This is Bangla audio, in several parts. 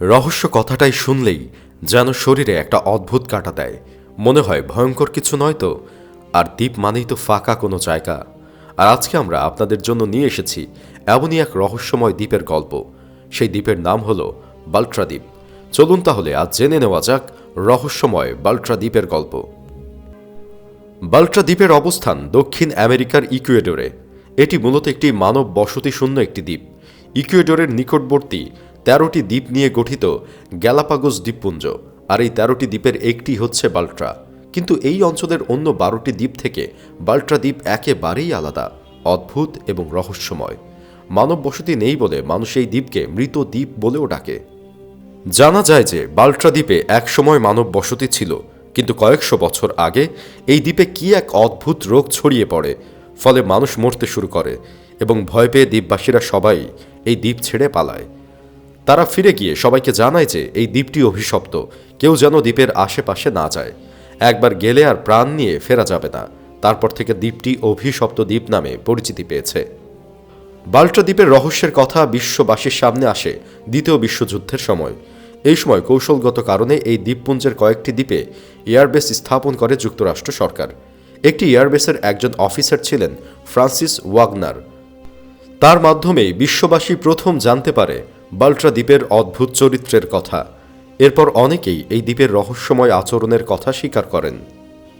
রহস্য কথাটাই শুনলেই যেন শরীরে একটা অদ্ভুত কাটা দেয়। মনে হয় ভয়ঙ্কর কিছু নয় তো? আর দ্বীপ মানেই তো ফাঁকা কোনো জায়গা। আর আজকে আমরা আপনাদের জন্য নিয়ে এসেছি এমনই এক রহস্যময় দ্বীপের গল্প। সেই দ্বীপের নাম হলো বাল্ট্রা দ্বীপ চলুন তাহলে আজ জেনে নেওয়া যাক রহস্যময় বাল্ট্রা দ্বীপের গল্প। বাল্ট্রা দ্বীপের অবস্থান দক্ষিণ আমেরিকার ইকুয়েডরে। এটি মূলত একটি মানব বসতি শূন্য একটি দ্বীপ। ইকুয়েডরের নিকটবর্তী তেরোটি দ্বীপ নিয়ে গঠিত গ্যালাপাগোস দ্বীপপুঞ্জ, আর এই তেরোটি দ্বীপের একটি হচ্ছে বাল্ট্রা। কিন্তু এই অঞ্চলের অন্য বারোটি দ্বীপ থেকে বাল্ট্রা দ্বীপ একেবারেই আলাদা, অদ্ভুত এবং রহস্যময়। মানব বসতি নেই বলে মানুষ এই দ্বীপকে মৃত দ্বীপ বলেও ডাকে। জানা যায় যে বাল্ট্রা দ্বীপে একসময় মানব বসতি ছিল, কিন্তু কয়েকশো বছর আগে এই দ্বীপে কি এক অদ্ভুত রোগ ছড়িয়ে পড়ে, ফলে মানুষ মরতে শুরু করে এবং ভয় পেয়ে দ্বীপবাসীরা সবাই এই দ্বীপ ছেড়ে পালায়। তারা ফিরে গিয়ে সবাইকে জানায় যে এই দ্বীপটি অভিশপ্ত, কেউ যেন দ্বীপের আশেপাশে না যায়। একবার গেলে আর প্রাণ নিয়ে ফেরা যাবে না। তারপর থেকে দ্বীপটি অভিশপ্ত দ্বীপ নামে পরিচিতি পেয়েছে। বাল্টা দ্বীপের রহস্যের কথা বিশ্ববাসীর সামনে আসে দ্বিতীয় বিশ্বযুদ্ধের সময়। এই সময় কৌশলগত কারণে এই দ্বীপপুঞ্জের কয়েকটি দ্বীপে এয়ারবেস স্থাপন করে যুক্তরাষ্ট্র সরকার। একটি এয়ারবেসের একজন অফিসার ছিলেন ফ্রান্সিস ওয়াগনার। তার মাধ্যমেই বিশ্ববাসী প্রথম জানতে পারে বাল্ট্রা দ্বীপের অদ্ভুত চরিত্রের কথা। এরপর অনেকেই এই দ্বীপের রহস্যময় আচরণের কথা স্বীকার করেন।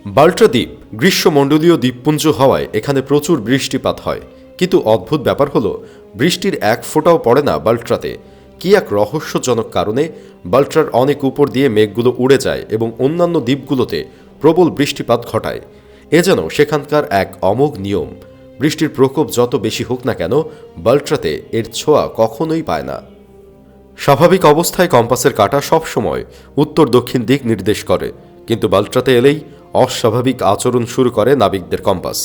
বাল্ট্রা দ্বীপ গ্রীষ্মমণ্ডলীয় দ্বীপপুঞ্জ হওয়ায় এখানে প্রচুর বৃষ্টিপাত হয়। কিন্তু অদ্ভুত ব্যাপার হলো, বৃষ্টির এক ফোঁটাও পড়ে না বাল্ট্রাতে। কি এক রহস্যজনক কারণে বাল্ট্রার অনেক উপর দিয়ে মেঘগুলো উড়ে যায় এবং অন্যান্য দ্বীপগুলোতে প্রবল বৃষ্টিপাত ঘটায়। এ যেন সেখানকার এক অমোঘ নিয়ম। বৃষ্টির প্রকোপ যত বেশি হোক না কেন, বাল্ট্রাতে এর ছোঁয়া কখনোই পায় না। স্বাভাবিক অবস্থায় কম্পাসের কাঁটা সবসময় উত্তর দক্ষিণ দিক নির্দেশ করে, কিন্তু বাল্ট্রাতে এলেই অস্বাভাবিক আচরণ শুরু করে নাবিকদের কম্পাস।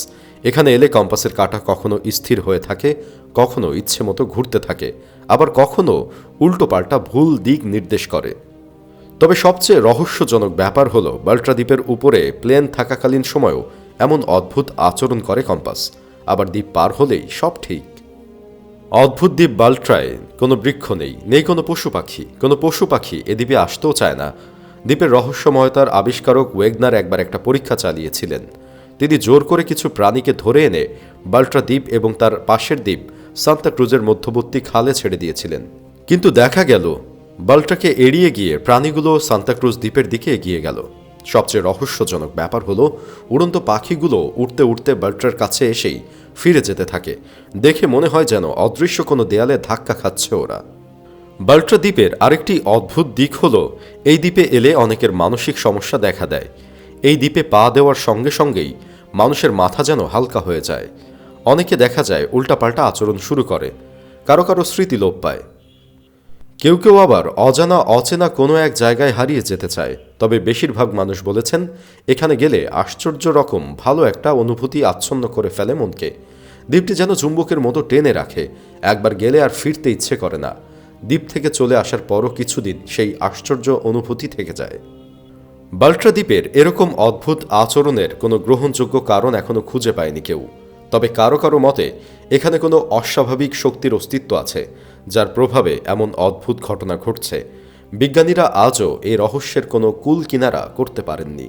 এখানে এলে কম্পাসের কাঁটা কখনো স্থির হয়ে থাকে, কখনো ইচ্ছে মতো ঘুরতে থাকে, আবার কখনো উল্টোপাল্টা ভুল দিক নির্দেশ করে। তবে সবচেয়ে রহস্যজনক ব্যাপার হলো বাল্ট্রা দ্বীপের উপরে প্লেন থাকাকালীন সময়ও এমন অদ্ভুত আচরণ করে কম্পাস। আবার দ্বীপ পার হলেই সব ঠিক। অদ্ভুত দ্বীপ বাল্ট্রায় কোনো বৃক্ষ নেই নেই কোনো পশু পাখি, কোনো পশু পাখি এ দ্বীপে আসতেও চায় না। দ্বীপের রহস্যময়তার আবিষ্কারক ওয়েগনার একবার একটা পরীক্ষা চালিয়েছিলেন। তিনি জোর করে কিছু প্রাণীকে ধরে এনে বাল্ট্রা দ্বীপ এবং তার পাশের দ্বীপ সান্তা ক্রুজের মধ্যবর্তী খালে ছেড়ে দিয়েছিলেন। কিন্তু দেখা গেল, বাল্ট্রাকে এড়িয়ে গিয়ে প্রাণীগুলো সান্তাক্রুজ দ্বীপের দিকে এগিয়ে গেল। সবচেয়ে রহস্যজনক ব্যাপার হলো, উড়ন্ত পাখিগুলো উড়তে উড়তে বাল্ট্রার কাছে এসেই ফিরে যেতে থাকে। দেখে মনে হয় যেন অদৃশ্য কোনো দেয়ালে ধাক্কা খাচ্ছে ওরা। বাল্ট্রা দ্বীপের আরেকটি অদ্ভুত দিক হলো, এই দ্বীপে এলে অনেকের মানসিক সমস্যা দেখা দেয়। এই দ্বীপে পা দেওয়ার সঙ্গে সঙ্গেই মানুষের মাথা যেন হালকা হয়ে যায়। অনেকে দেখা যায় উল্টাপাল্টা আচরণ শুরু করে, কারও কারও স্মৃতি লোপ পায়। কেউ কেউ আবার অজানা অচেনা কোনো এক জায়গায় হারিয়ে যেতে চায়। তবে বেশিরভাগ মানুষ বলেছেন, এখানে গেলে আশ্চর্য রকম ভালো একটা অনুভূতি আচ্ছন্ন করে ফেলে মনকে। দ্বীপটি যেন চুম্বকের মতো টেনে রাখে, একবার গেলে আর ফিরতে ইচ্ছে করে না। দ্বীপ থেকে চলে আসার পরও কিছুদিন সেই আশ্চর্য অনুভূতি থেকে যায়। বাল্ট্রা দ্বীপের এরকম অদ্ভুত আচরণের কোনো গ্রহণযোগ্য কারণ এখনও খুঁজে পায়নি কেউ। তবে কারও কারও মতে, এখানে কোনো অস্বাভাবিক শক্তির অস্তিত্ব আছে, যার প্রভাবে এমন অদ্ভুত ঘটনা ঘটছে। বিজ্ঞানীরা আজও এই রহস্যের কোনো কুল কিনারা করতে পারেননি।